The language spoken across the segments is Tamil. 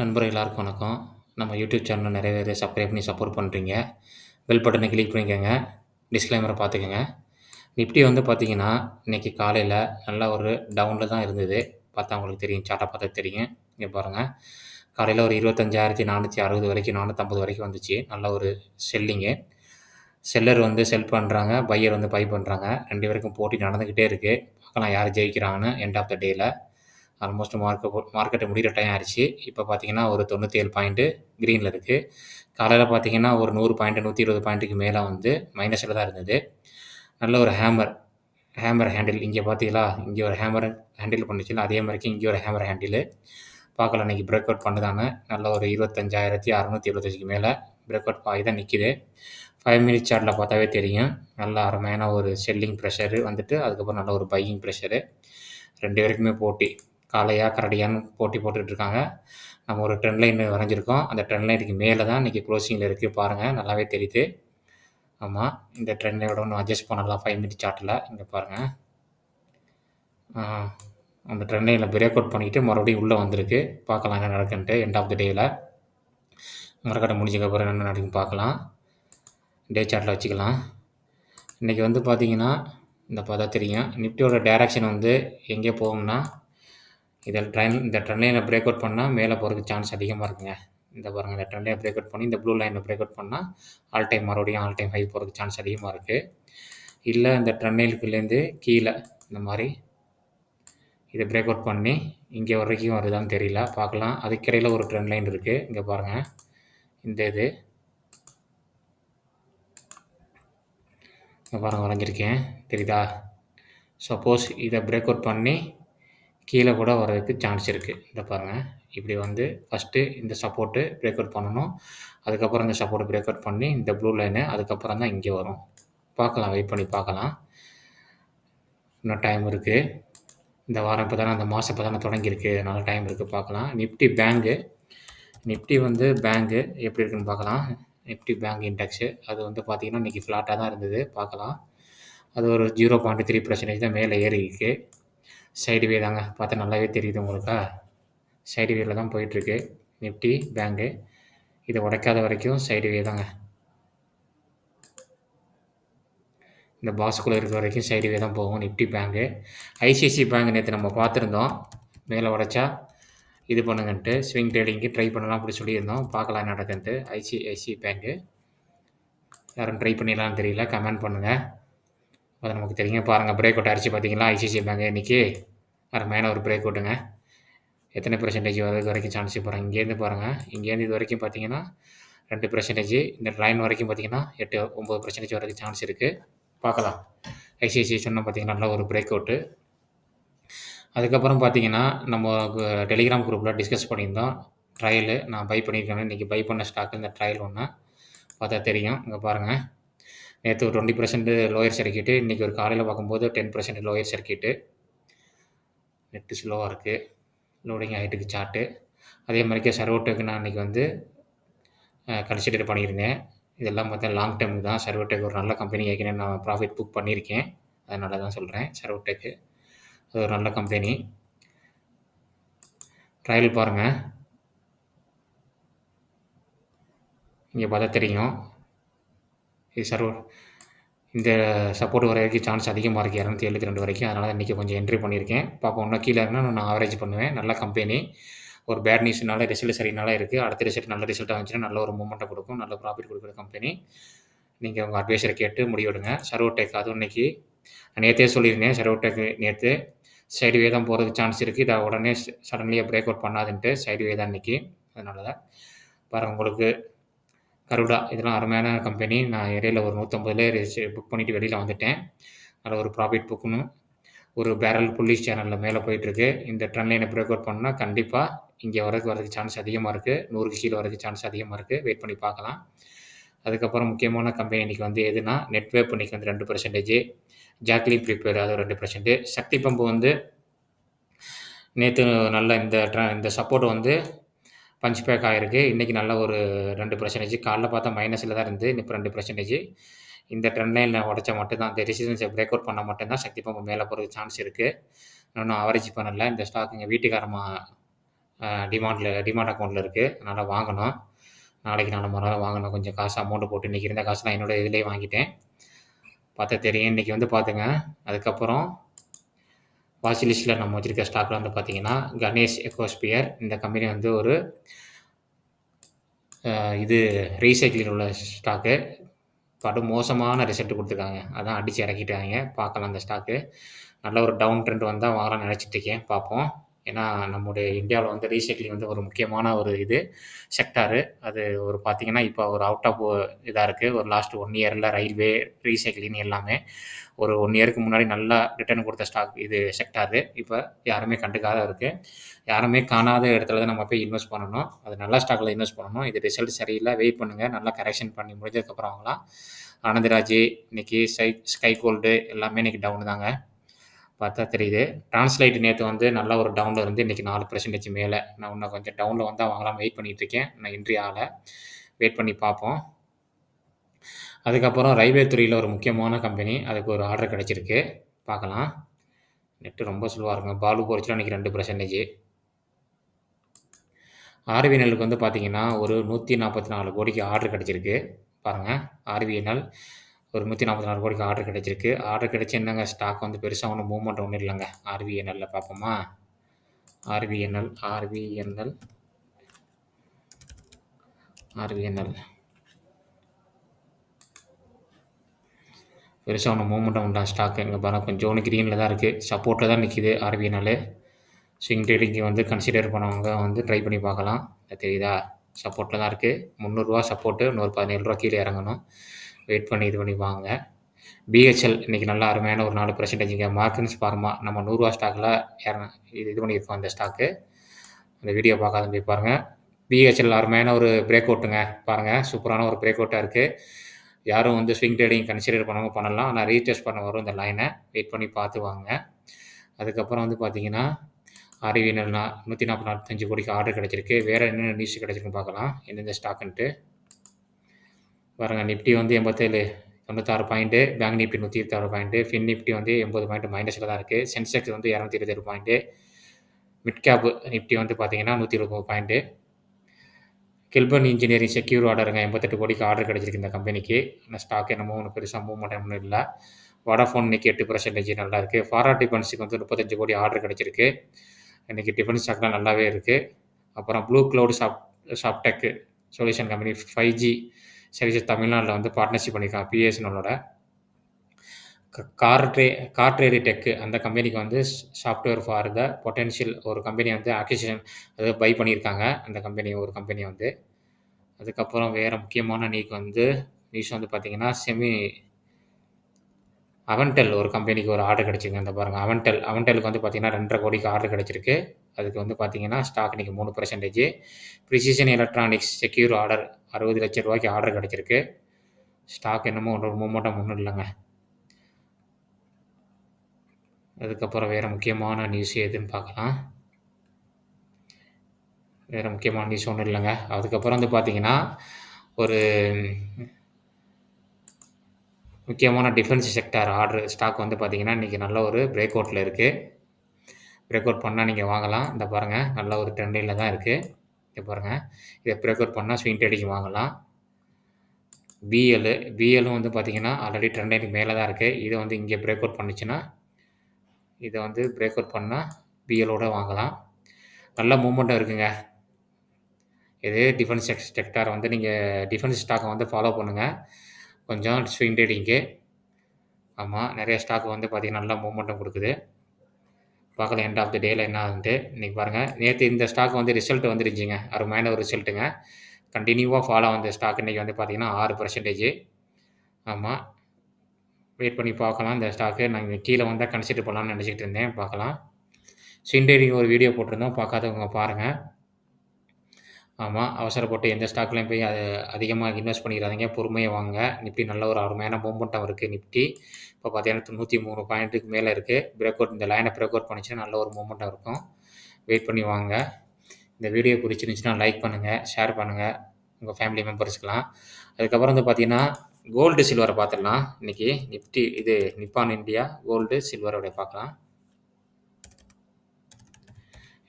நண்பர் எல்லாருக்கும் வணக்கம். நம்ம யூடியூப் சேனலில் நிறைய பேர் சப்ஸ்கிரைப் பண்ணி சப்போர்ட் பண்ணுறீங்க பெல் பட்டனை கிளிக் பண்ணிக்கோங்க. டிஸ்க்ளைமரை பார்த்துக்கோங்க. நிப்டி வந்து பார்த்தீங்கன்னா இன்றைக்கி காலையில் நல்ல ஒரு டவுனில் தான் இருந்தது. பார்த்தா உங்களுக்கு தெரியும் சாட்டாக பார்த்தா தெரியும். இங்கே பாருங்கள் காலையில் ஒரு இருபத்தஞ்சாயிரத்தி நானூற்றி அறுபது வரைக்கும் நானூற்றம்பது வரைக்கும் வந்துச்சு. நல்ல ஒரு செல்லிங்கு செல்லர் வந்து செல் பண்ணுறாங்க பையர் வந்து பை பண்ணுறாங்க ரெண்டு பேருக்கும் போட்டி நடந்துக்கிட்டே இருக்குது பார்க்கலாம் யார் ஜெயிக்கிறாங்கன்னு எண்ட் ஆஃப் த டேயில் ஆல்மோஸ்ட் மார்க்கெட் மார்க்கெட்டு முடிகிற டைம் ஆயிடுச்சு இப்போ பார்த்தீங்கன்னா ஒரு தொண்ணூற்றி ஏழு பாயிண்ட்டு க்ரீனில் இருக்குது காலையில் பார்த்தீங்கன்னா ஒரு நூறு பாயிண்ட்டு நூற்றி இருபது பாயிண்ட்டுக்கு மேலே வந்து மைனஸில் தான் இருந்தது. நல்ல ஒரு ஹேமர் ஹேமர் ஹேண்டில் இங்கே பார்த்தீங்களா இங்கே ஒரு ஹேமர் ஹேண்டில் பண்ணிச்சுல அதே மாதிரிக்கு இங்கே ஒரு ஹேமர் ஹேண்டில் பார்க்கலாம் இன்றைக்கி பிரேக் அவுட் பண்ணுதானே நல்ல ஒரு இருபத்தஞ்சாயிரத்தி அறநூற்றி எழுபத்தஞ்சுக்கு மேலே பிரேக் அவுட் ஆகி தான் நிற்கிது ஃபைவ் மினிட்ஸ் சார்ட்டில் பார்த்தாவே தெரியும். நல்ல அருமையான ஒரு செல்லிங் ப்ரெஷரு வந்துட்டு அதுக்கப்புறம் நல்ல ஒரு பையிங் ப்ரெஷரு ரெண்டு பேருக்குமே போட்டி. காளையா கரடியான்னு போட்டி போட்டுட்ருக்காங்க. நம்ம ஒரு ட்ரெண்ட் லைன் வரைஞ்சிருக்கோம். அந்த ட்ரெண்ட் லைனுக்கு மேலே தான் இன்றைக்கி க்ளோசிங்கில் இருக்குது பாருங்கள் நல்லாவே தெரியுது. ஆமாம் இந்த ட்ரெண்ட் லைனோட ஒன்று அட்ஜஸ்ட் பண்ணலாம் ஃபைவ் மினிட் சார்ட்டில் இங்கே பாருங்கள் அந்த ட்ரெண்ட் லைனில் பிரேக் அவுட் பண்ணிக்கிட்டு மறுபடியும் உள்ளே வந்திருக்கு. பார்க்கலாம் என்ன நடக்குன்ட்டு எண்ட் ஆஃப் த டேயில் மரக்கடை முடிஞ்சதுக்கப்புறம் என்ன நடக்குன்னு பார்க்கலாம். டே சார்ட்டில் வச்சுக்கலாம். இன்றைக்கி வந்து பார்த்திங்கன்னா இந்த பார்த்தா தெரியும். நிஃப்டியோட டேரக்ஷன் வந்து எங்கே போகும்னா இதில் ட்ரெயின் இந்த ட்ரெண்ட் லைனை பிரேக் அவுட் பண்ணால் மேலே போகிறதுக்கு சான்ஸ் அதிகமாக இருக்குங்க. இந்த பாருங்கள் இந்த ட்ரெண்ட் லைனை பிரேக் அவுட் பண்ணி இந்த ப்ளூ லைனை பிரேக் அவுட் பண்ணால் ஆல் டைம் மறுபடியும் ஆல் டைம் ஹை போகிறதுக்கு சான்ஸ் அதிகமாக இருக்குது இல்லை இந்த ட்ரெண்ட் லைனுக்குள்ளேருந்து கீழே இந்த மாதிரி இதை பிரேக் அவுட் பண்ணி இங்கே வரைக்கும் வருதான்னு தெரியல. பார்க்கலாம். அதுக்கிடையில் ஒரு ட்ரெண்ட் லைன் இருக்குது இங்கே பாருங்கள் இந்த இது. இங்கே பாருங்கள் வரைஞ்சிருக்கேன். தெரியுதா? சப்போஸ் இதை பிரேக் அவுட் பண்ணி கீழே கூட வர்றதுக்கு சான்ஸ் இருக்குது இந்த பாருங்கள் இப்படி வந்து ஃபஸ்ட்டு இந்த சப்போர்ட்டு பிரேக் அவுட் பண்ணணும். அதுக்கப்புறம் இந்த சப்போர்ட்டை பிரேக் அவுட் பண்ணி இந்த ப்ளூ லைனு அதுக்கப்புறம் தான் இங்கே வரும். பார்க்கலாம் வெயிட் பண்ணி பார்க்கலாம். இன்னும் டைம் இருக்குது இந்த வாரம் இப்போ தானே அந்த மாதம் இப்போ தானே தொடங்கியிருக்கு. அதனால் டைம் இருக்குது பார்க்கலாம். நிஃப்டி பேங்கு நிஃப்டி வந்து பேங்கு எப்படி இருக்குன்னு பார்க்கலாம். நிஃப்டி பேங்க் இண்டெக்ஸு அது வந்து பார்த்திங்கன்னா இன்றைக்கி ஃப்ளாட்டாக தான் இருந்தது. பார்க்கலாம். அது ஒரு ஜீரோ பாயிண்ட் த்ரீ பர்சன்டேஜ் தான் மேலே ஏறி இருக்குது சைடு வே தாங்க. பார்த்தா நல்லாவே தெரியுது உங்களுக்கா? சைடு வேல தான் போயிட்டுருக்கு. நிஃப்டி பேங்கு இதை உடைக்காத வரைக்கும் சைடு வே தாங்க. இந்த பாஸ்குள்ளே இருக்கிற வரைக்கும் சைடு வே தான் போகும். நிஃப்டி பேங்கு ஐசிஐசி பேங்க் நேற்று நம்ம பார்த்துருந்தோம். மேலே உடைச்சா இது பண்ணுங்கன்ட்டு. ஸ்விங் ட்ரேடிங்க்கு ட்ரை பண்ணலாம் அப்படி சொல்லியிருந்தோம். பார்க்கலாம் நடக்குன்ட்டு. ஐசிஐசி பேங்க்கு யாரும் ட்ரை பண்ணிடலான்னு தெரியல. கமெண்ட் பண்ணுங்கள் அது நமக்கு தெரியுங்க. பாருங்கள் பிரேக் அவுட் அடிச்சு பார்த்தீங்களா? ஐசிசி பேங்க் இன்றைக்கி அருமையான ஒரு பிரேக் அவுட்டுங்க எத்தனை பர்சன்டேஜ் வரது வரைக்கும் சான்ஸ் போகிறாங்க இங்கேருந்து பாருங்கள் இங்கேருந்து இது வரைக்கும் பார்த்தீங்கன்னா ரெண்டு பர்சன்டேஜ் இந்த லைன் வரைக்கும் பார்த்தீங்கன்னா எட்டு ஒம்பது பர்சன்டேஜ் வரைக்கும் சான்ஸ் இருக்குது பார்க்கலாம். ஐசிசி சொன்னால் பார்த்தீங்கன்னா நல்ல ஒரு பிரேக் அவுட்டு அதுக்கப்புறம் பார்த்தீங்கன்னா நம்ம டெலிகிராம் குரூப்பில் டிஸ்கஸ் பண்ணியிருந்தோம். ட்ரையலு நான் பை பண்ணியிருக்கேன் இன்றைக்கி பை பண்ண ஸ்டாக்கு இந்த ட்ரையல் ஒன்று பார்த்தா தெரியும். இங்கே பாருங்கள் நேற்று ஒரு டுவெண்ட்டி பர்சன்ட் லோயர் சர்க்கியூட்டு இன்றைக்கி ஒரு காலையில் பார்க்கும்போது ten percent lower circuit net ஸ்லோவாக இருக்குது லோடிங் ஆகிட்டுக்கு சார்ட்டு அதே மாதிரிக்கே சர்வோட்டோக்கு நான் இன்றைக்கி வந்து கன்சிடர் பண்ணியிருந்தேன். இதெல்லாம் பார்த்தா லாங் டேர்முக்கு தான். சர்வோடெக் ஒரு நல்ல கம்பெனி ஏற்கனவே நான் ப்ராஃபிட் புக் பண்ணியிருக்கேன். அதனால தான் சொல்கிறேன் சர்வோடெக்கு அது ஒரு நல்ல கம்பெனி ட்ரையல் பாருங்கள் இங்கே பார்த்தா தெரியும். சர்வர் இந்த சப்போர்ட் வர வரைக்கும் சான்ஸ் அதிகமாக இருக்குது இரநூத்தி எழுபத்தி ரெண்டு வரைக்கும். அதனால் இன்றைக்கி கொஞ்சம் என்ட்ரி பண்ணியிருக்கேன். பார்ப்போம் இன்னும் கீழே இருந்தால் நான் ஆவரேஜ் பண்ணுவேன். நல்ல கம்பெனி ஒரு பேட் நியூஸ்னால ரிசல்ட் சரினால இருக்குது அடுத்த ரிசல்ட் நல்ல ரிசல்ட்டாக வந்துச்சுன்னா நல்ல ஒரு மூமெண்ட்டை கொடுக்கும். நல்ல ப்ராஃபிட் கொடுக்குற கம்பெனி நீங்கள் உங்கள் அட்வைஸரை கேட்டு முடிவெடுங்க சர்வோடெக் அதுவும் இன்றைக்கி நேற்றே சொல்லியிருந்தேன் சர்வோடெக் நேற்று சைடுவே தான் போகிறதுக்கு சான்ஸ் இருக்குது இதை உடனே சடன்லியாக பிரேக் அவுட் பண்ணாதுன்ட்டு சைடுவே தான் இன்றைக்கி அதனால தான். பாருங்கள் உங்களுக்கு கருடா இதெல்லாம் அருமையான கம்பெனி நான் இடையில ஒரு நூற்றம்பதுலேயே புக் பண்ணிவிட்டு வெளியில் வந்துட்டேன். அதில் ஒரு ப்ராஃபிட் புக்குன்னு ஒரு பேரல் புள்ளிஸ் சேனலில் மேலே போயிட்டுருக்கு. இந்த ட்ரெண்ட் லைனை பிரேக் அவுட் பண்ணால் கண்டிப்பாக இங்கே வரதுக்கு வரதுக்கு சான்ஸ் அதிகமாக இருக்குது நூறுக்கு கீழே வரதுக்கு சான்ஸ் அதிகமாக இருக்குது வெயிட் பண்ணி பார்க்கலாம். அதுக்கப்புறம் முக்கியமான கம்பெனி இன்றைக்கி வந்து எதுனா நெட்வேப் இன்றைக்கி வந்து ரெண்டு பர்சன்டேஜ் ஜாக்லி ப்ரிப்பேர் அது ரெண்டு பர்சன்டேஜ் சக்தி பம்பு வந்து நேற்று நல்ல இந்த ட்ர இந்த சப்போர்ட் வந்து பஞ்ச் பேக் ஆகிருக்கு இன்றைக்கி நல்ல ஒரு ரெண்டு பர்சன்டேஜ் காலைல பார்த்தா மைனஸில் தான் இருந்து இப்போ ரெண்டு பர்சன்டேஜ் இந்த ட்ரெண்ட் லைனில் உடச்சா மட்டும்தான். இந்த ரெசிஸ்டன்ஸை பிரேக் அவுட் பண்ணால் மட்டும்தான் சக்தி பம்பு மேலே போகிறதுக்கு சான்ஸ் இருக்குது இன்னும் அவரேஜ் பண்ணல. இந்த ஸ்டாக் எங்கள் வீட்டுக்காரமாக டிமாண்டில் டிமாண்ட் அக்கௌண்ட்டில் இருக்குது அதனால் வாங்கணும். நாளைக்கு நாலு மறுநாள் வாங்கணும். கொஞ்சம் காசு அமௌண்ட்டு போட்டு இன்றைக்கி இருந்த காசுலாம் என்னோடய இதிலே வாங்கிட்டேன். பார்த்தா தெரியும். இன்றைக்கி வந்து பார்த்துங்க அதுக்கப்புறம் வாட்ச் லிஸ்ட்டில் நம்ம வச்சுருக்க ஸ்டாக்கில் வந்து பார்த்தீங்கன்னா கணேஷ் எக்கோஸ்பியர். இந்த கம்பெனி வந்து ஒரு இது ரீசைக்கிளிங் உள்ள ஸ்டாக்கு படு மோசமான ரிசல்ட் கொடுத்துருக்காங்க. அதான் அடித்து இறக்கிட்டாங்க. பார்க்கலாம் அந்த ஸ்டாக்கு நல்ல ஒரு டவுன் ட்ரெண்ட் வந்தால் வாங்கலாம்னு நினச்சிட்டு இருக்கேன். பார்ப்போம். ஏன்னா நம்முடைய இந்தியாவில் வந்து ரீசைக்ளிங் வந்து ஒரு முக்கியமான ஒரு இது செக்டாரு. அது ஒரு பார்த்திங்கன்னா இப்போ ஒரு அவுட் ஆஃப் இதாக இருக்குது ஒரு லாஸ்ட் ஒன் இயரில் ரயில்வே ரீசைக்ளிங் எல்லாமே ஒரு ஒன் இயருக்கு முன்னாடி நல்லா ரிட்டர்ன் கொடுத்த ஸ்டாக் இது செக்டாரு. இப்போ யாருமே கண்டுக்காத இருக்குது யாருமே காணாத இடத்துல தான் நம்ம போய் இன்வெஸ்ட் பண்ணணும். அது நல்ல ஸ்டாக்கில் இன்வெஸ்ட் பண்ணணும். இது ரிசல்ட் சரியில்லை வெயிட் பண்ணுங்கள் நல்லா கரெக்ஷன் பண்ணி முடிஞ்சதுக்கப்புறம் அவங்களாம் ஆனந்தராஜ் இன்னைக்கு ஸ்கை ஸ்கை கோல்டு எல்லாமே இன்னைக்கு டவுன் தாங்க. பார்த்தா தெரியுது. டிரான்ஸ்லேட் நேற்று வந்து நல்ல ஒரு டவுனில் இருந்து இன்றைக்கி நாலு பர்சன்டேஜ் மேலே. நான் இன்னும் கொஞ்சம் டவுனில் வந்தால் வாங்கலாம் வெயிட் பண்ணிகிட்டு இருக்கேன். நான் இன்றைய ஆளை வெயிட் பண்ணி பார்ப்போம். அதுக்கப்புறம் ரயில்வே துறையில் ஒரு முக்கியமான கம்பெனி அதுக்கு ஒரு ஆர்டர் கிடச்சிருக்கு. பார்க்கலாம். நெட்டு ரொம்ப ஸ்லோவாக இருக்குங்க. பாலு போரிச்சில் இன்றைக்கி ரெண்டு பர்சன்டேஜ் ஆர்விஎன்எலுக்கு வந்து பார்த்திங்கன்னா ஒரு நூற்றி நாற்பத்தி நாலு கோடிக்கு ஆர்டர் கிடச்சிருக்கு. பாருங்கள் ஆர்விஎன்எல் ஒரு நூற்றி நாற்பத்தி நாலு கோடிக்கு ஆர்டர் கிடச்சிருக்கு. ஆர்டர் கிடச்சி என்னங்க? ஸ்டாக் வந்து பெருசாக ஒன்றும் மூவ்மெண்ட் ஒன்றும் இல்லைங்க. ஆர்விஎன்எல்ல பார்ப்போமா? ஆர்விஎன்எல் ஆர்விஎன்எல் ஆர்விஎன்எல் பெருசாக ஒன்று மூவ்மெண்ட்டாக உண்டா ஸ்டாக்கு இங்கே பாருங்கள் கொஞ்சம் ஒன்று க்ரீனில் தான் இருக்குது சப்போர்ட்டில் தான் நிற்கிது ஆர்பிஎன்எல் ஸ்விங் ட்ரேடிங்கு வந்து கன்சிடர் பண்ணவங்க வந்து ட்ரை பண்ணி பார்க்கலாம். தெரியுதா? சப்போர்ட்டில் தான் இருக்குது முந்நூறுரூவா சப்போர்ட்டு இன்னொரு பதினேழு ரூபா கீழே இறங்கணும். வெயிட் பண்ணி இது பண்ணி வாங்க. பிஹெச்எல் இன்றைக்கி நல்லா அருமையான ஒரு நாலு பர்சன்டேஜிங்க மார்க்கன்ஸ் ஃபார்மா நம்ம நூறுரூவா ஸ்டாக்கில் இது இது பண்ணியிருக்கோம் அந்த ஸ்டாக்கு அந்த வீடியோ பார்க்காத போய் பாருங்கள் பிஹெச்எல் அருமையான ஒரு பிரேக் அவுட்டுங்க பாருங்கள் சூப்பரான ஒரு பிரேக் அவுட்டாக இருக்குது யாரும் வந்து ஸ்விங் ட்ரேடிங் கன்சிடர் பண்ணாமல் பண்ணலாம். ஆனால் ரீடெஸ்ட் பண்ண வரும் இந்த லைனை வெயிட் பண்ணி பார்த்து வாங்க. அதுக்கப்புறம் வந்து பார்த்தீங்கன்னா ஆர்விஎன்எல் நூற்றி நாற்பது நாற்பத்தஞ்சு கோடிக்கு ஆர்டர் கிடச்சிருக்கு. வேறு என்னென்ன நியூஸ் கிடச்சிருக்குன்னு பார்க்கலாம். எந்தெந்த ஸ்டாக்குன்ட்டு பாருங்கள் நிஃப்டி வந்து எண்பத்தேழு தொண்ணூத்தாறு பாயிண்ட்டு பேங்க் நிஃப்டி நூற்றி இருபத்தாறு பாயிண்ட்டு ஃபின் நிஃப்டி வந்து எண்பது பாயிண்ட் மைனஸில் தான் இருக்குது சென்செக்ஸ் வந்து இரநூத்தி இருபத்தேழு பாயிண்ட்டு மிட் கேப் நிஃப்டி வந்து பார்த்தீங்கன்னா நூற்றி இருபது பாயிண்ட்டு கெல்பன் இன்ஜினியரிங் செக்யூர் ஆர்டருங்க எண்பத்தெட்டு கோடிக்கு ஆர்டர் கிடச்சிருக்கு இந்த கம்பெனிக்கு இந்த ஸ்டாக் என்னமோ ஒன்று பெருசாக மூவ்மெண்ட் ஒன்றும் இல்லை. வடாஃபோன் இன்னைக்கு எட்டு பர்சன்டேஜ் நல்லா இருக்குது ஃபாரா டிஃபென்ஸுக்கு வந்து முப்பத்தஞ்சு கோடி ஆர்டர் கிடச்சிருக்கு. இன்றைக்கி டிஃபென்ஸ் ஸ்டாக்லாம் நல்லாவே இருக்குது அப்புறம் blue cloud soft Softech solution company five G services தமிழ்நாட்டில் வந்து பார்ட்னர்ஷிப் பண்ணியிருக்காங்க பிஎஸ்என்எலோட கார் ட்ரே கார் டெக்கு அந்த கம்பெனிக்கு வந்து சாஃப்ட்வேர் ஃபார் த பொட்டென்ஷியல் ஒரு கம்பெனி வந்து அக்விசிஷன் அதாவது பை பண்ணியிருக்காங்க. அந்த கம்பெனி ஒரு கம்பெனி வந்து. அதுக்கப்புறம் வேறு முக்கியமான நீக்கு வந்து நியூஸ் வந்து பார்த்தீங்கன்னா செமி அவன்டெல் ஒரு கம்பெனிக்கு ஒரு ஆர்டர் கிடச்சிருக்கு. அந்த பாருங்கள் அவன்டெல் அவன்டெலுக்கு வந்து பார்த்தீங்கன்னா ரெண்டரை கோடிக்கு ஆர்டர் கிடச்சிருக்கு. அதுக்கு வந்து பார்த்தீங்கன்னா ஸ்டாக் இன்றைக்கி மூணு percentage precision electronics secure order அறுபது லட்ச ரூபாய்க்கு ஆர்டர் கிடச்சிருக்கு. ஸ்டாக் என்னமோ ஒன்று மூமெண்ட்டாக ஒன்றும் இல்லைங்க அதுக்கப்புறம் வேறு முக்கியமான நியூஸ் எதுன்னு பார்க்கலாம். வேறு முக்கியமான நியூஸ் ஒன்றும் இல்லைங்க. அதுக்கப்புறம் வந்து பார்த்தீங்கன்னா ஒரு முக்கியமான டிஃபென்ஸ் செக்டார் ஆர்டர் ஸ்டாக் வந்து பார்த்தீங்கன்னா இன்றைக்கி நல்ல ஒரு பிரேக் அவுட்டில் இருக்குது பிரேக் அவுட் பண்ணால் நீங்கள் வாங்கலாம். இந்த பாருங்கள் நல்ல ஒரு ட்ரெண்டில் தான் இருக்குது இதை பாருங்கள் இதை பிரேக் அவுட் பண்ணால் ஸ்விங் ட்ரேடிங் வாங்கலாம். பிஎல் பிஎல்லும் வந்து பார்த்தீங்கன்னா ஆல்ரெடி ட்ரெண்டிங் மேலே தான் இருக்குது இதை வந்து இங்கே பிரேக் அவுட் பண்ணுச்சுன்னா இதை வந்து பிரேக் அவுட் பண்ணால் பிஎலோட வாங்கலாம். நல்ல மூமெண்ட்டும் இருக்குங்க. இது டிஃபென்ஸ் செக்டார் வந்து நீங்கள் டிஃபென்ஸ் ஸ்டாக்கை வந்து ஃபாலோ பண்ணுங்கள் கொஞ்சம் ஸ்விங் ட்ரேடிங்க்கு ஆமாம் நிறைய ஸ்டாக் வந்து பார்த்திங்கன்னா நல்லா மூமெண்ட்டும் கொடுக்குது. பார்க்கலாம் எண்ட் ஆஃப் த டேயில் என்ன ஆகுதுன்ட்டு. இன்றைக்கி பாருங்கள் நேற்று இந்த ஸ்டாக் வந்து ரிசல்ட் வந்துருந்துச்சிங்க அருமையான ஒரு ரிசல்ட்டுங்க கண்டினியூவாக ஃபாலோ வந்த ஸ்டாக் இன்றைக்கி வந்து பார்த்திங்கன்னா ஆறு பர்சன்டேஜ் ஆமாம் வெயிட் பண்ணி பார்க்கலாம். இந்த ஸ்டாக்கு நாங்கள் கீழே வந்தால் கன்சிடர் பண்ணலாம்னு நினச்சிக்கிட்டு இருந்தேன். பார்க்கலாம். சிண்டேரிங் ஒரு வீடியோ போட்டிருந்தோம். பார்க்காதவங்க பாருங்கள் ஆமாம் அவசரப்பட்டு எந்த ஸ்டாக்லையும் போய் அது அதிகமாக இன்வெஸ்ட் பண்ணிக்கிறாதீங்க பொறுமையாக வாங்க. நிஃப்டி நல்ல ஒரு அருமையான மூமெண்ட்டாக இருக்குது நிப்டி. இப்போ பார்த்தீங்கன்னா நூற்றி மூணு பாயிண்ட்டுக்கு மேலே இருக்குது பிரேக் அவுட் இந்த லைனை பிரேக் அவுட் பண்ணிச்சுன்னா நல்ல ஒரு மூமெண்ட்டாக இருக்கும். வெயிட் பண்ணி வாங்க. இந்த வீடியோ பிடிச்சிருந்துச்சுன்னா லைக் பண்ணுங்கள் ஷேர் பண்ணுங்கள் உங்கள் ஃபேமிலி மெம்பர்ஸ்க்கெலாம் அதுக்கப்புறம் வந்து பார்த்தீங்கன்னா கோல்டு சில்வரை பார்த்துடலாம். இன்றைக்கி நிஃப்டி இது நிப்பான் இந்தியா கோல்டு சில்வரோட பார்க்கலாம்.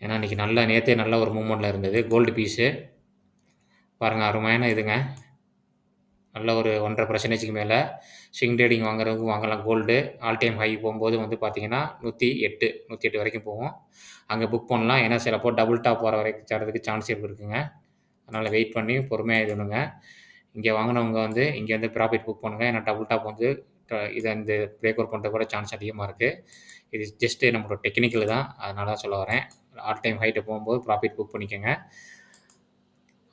ஏன்னா இன்றைக்கி நல்ல நேற்றே நல்ல ஒரு மூமெண்ட்டில் இருந்தது. கோல்டு பீஸு பாருங்கள் அருமையான இதுங்க. நல்ல ஒரு ஒன்றரை பர்சன்டேஜுக்கு மேலே. ஸ்விங் ட்ரேடிங் வாங்குறவங்க வாங்கலாம். கோல்டு ஆல் டைம் ஹை போகும்போது வந்து பார்த்தீங்கன்னா நூற்றி எட்டு நூற்றி எட்டு வரைக்கும் போகும். அங்கே புக் பண்ணலாம். ஏன்னா சிலப்போ டபுள் டாப் போகிற வரைக்கும் தரதுக்கு சான்ஸ் இருக்குங்க. அதனால் வெயிட் பண்ணி பொறுமையாக இது பண்ணுங்க. இங்கே வாங்கினவங்க வந்து இங்கே வந்து ப்ராஃபிட் புக் பண்ணுங்கள் ஏன்னா டபுள் டாப் வந்து இதை இந்த பிரேக் அவுட் பண்ணுறது கூட சான்ஸ் அதிகமாக இருக்குது இது ஜஸ்ட்டு நம்மளோட டெக்னிக்கல் தான். அதனால தான் சொல்ல வரேன். ஆல் டைம் ஹைட்டு போகும்போது ப்ராஃபிட் புக் பண்ணிக்கோங்க.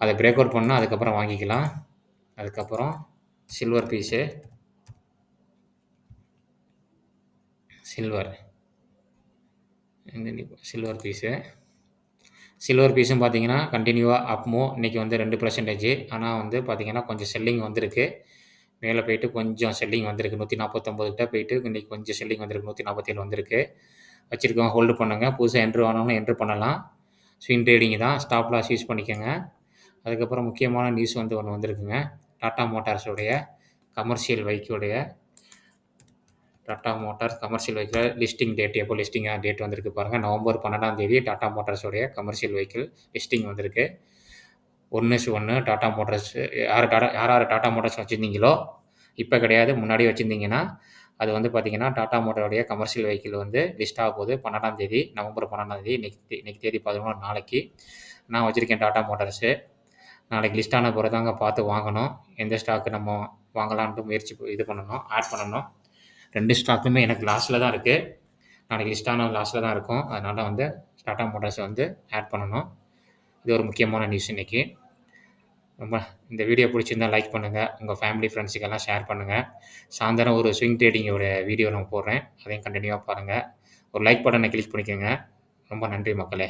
அதை பிரேக் அவுட் பண்ணால் அதுக்கப்புறம் வாங்கிக்கலாம். அதுக்கப்புறம் silver bees silver silver bees silver பீஸும் பார்த்தீங்கன்னா கண்டினியூவாக அப்மோ இன்றைக்கி வந்து ரெண்டு பர்சன்டேஜ் ஆனால் வந்து பார்த்தீங்கன்னா கொஞ்சம் செல்லிங் வந்திருக்கு. மேலே போயிட்டு கொஞ்சம் செல்லிங் வந்திருக்கு. நூற்றி நாற்பத்தொம்போது கிட்ட போயிட்டு இன்றைக்கி கொஞ்சம் செல்லிங் வந்திருக்கு. நூற்றி நாற்பத்தேழு வந்திருக்கு. வச்சுருக்கோம் ஹோல்டு பண்ணுங்கள் புதுசாக என்ட்ரு ஆனவங்களும் என்ட்ரு பண்ணலாம். ஸ்விங் ட்ரேடிங் தான். ஸ்டாப் லாஸ் யூஸ் பண்ணிக்கோங்க. அதுக்கப்புறம் முக்கியமான நியூஸ் வந்து ஒன்று வந்திருக்குங்க. டாட்டா மோட்டார்ஸுடைய commercial வைக்கோடைய Tata motors commercial vehicle listing date எப்போ லிஸ்டிங்காக டேட் வந்திருக்கு பாருங்கள் நவம்பர் பன்னெண்டாம் தேதி டாட்டா மோட்டார்ஸோடைய கமர்ஷியல் வெஹிக்கிள் லிஸ்டிங் வந்திருக்கு. ஒன்று ஒன்று டாட்டா மோட்டார்ஸ் யார் டாடா யார் யார் டாட்டா மோட்டார்ஸ் வச்சுருந்தீங்களோ? இப்போ கிடையாது. முன்னாடி வச்சுருந்தீங்கன்னா அது வந்து பார்த்தீங்கன்னா டாடா மோட்டருடைய கமர்ஷியல் வெஹிக்கிள் வந்து லிஸ்ட் ஆக போகுது. பன்னெண்டாம் தேதி நவம்பர் பன்னெண்டாம் தேதி இன்னைக்கு இன்னைக்கு தேதி பதினொன்று நாளைக்கு நான் வச்சுருக்கேன் டாடா மோட்டார்ஸு. நாளைக்கு லிஸ்ட் ஆன பிறகு தாங்க பார்த்து வாங்கணும். எந்த ஸ்டாக்கு நம்ம வாங்கலான்ட்டு முயற்சி இது பண்ணணும் ஆட் பண்ணணும். ரெண்டு ஸ்டாக்குமே எனக்கு லாஸ்ட்டில் தான் இருக்குது நாளைக்கு லிஸ்ட் ஆன லாஸ்ட்டில் தான் இருக்கும். அதனால் வந்து டாடா மோட்டார்ஸை வந்து ஆட் பண்ணணும். இது ஒரு முக்கியமான நியூஸ் இன்றைக்கி ரொம்ப இந்த வீடியோ பிடிச்சிருந்தா லைக் பண்ணுங்கள் உங்கள் ஃபேமிலி ஃப்ரெண்ட்ஸுக்கெல்லாம் ஷேர் பண்ணுங்கள் சாயந்தரம் ஒரு ஸ்விங் ட்ரேடிங்கோட வீடியோ நான் போடுறேன். அதையும் கண்டினியூவாக பாருங்கள் ஒரு லைக் பட்டனை கிளிக் பண்ணிக்கோங்க. ரொம்ப நன்றி மக்களே.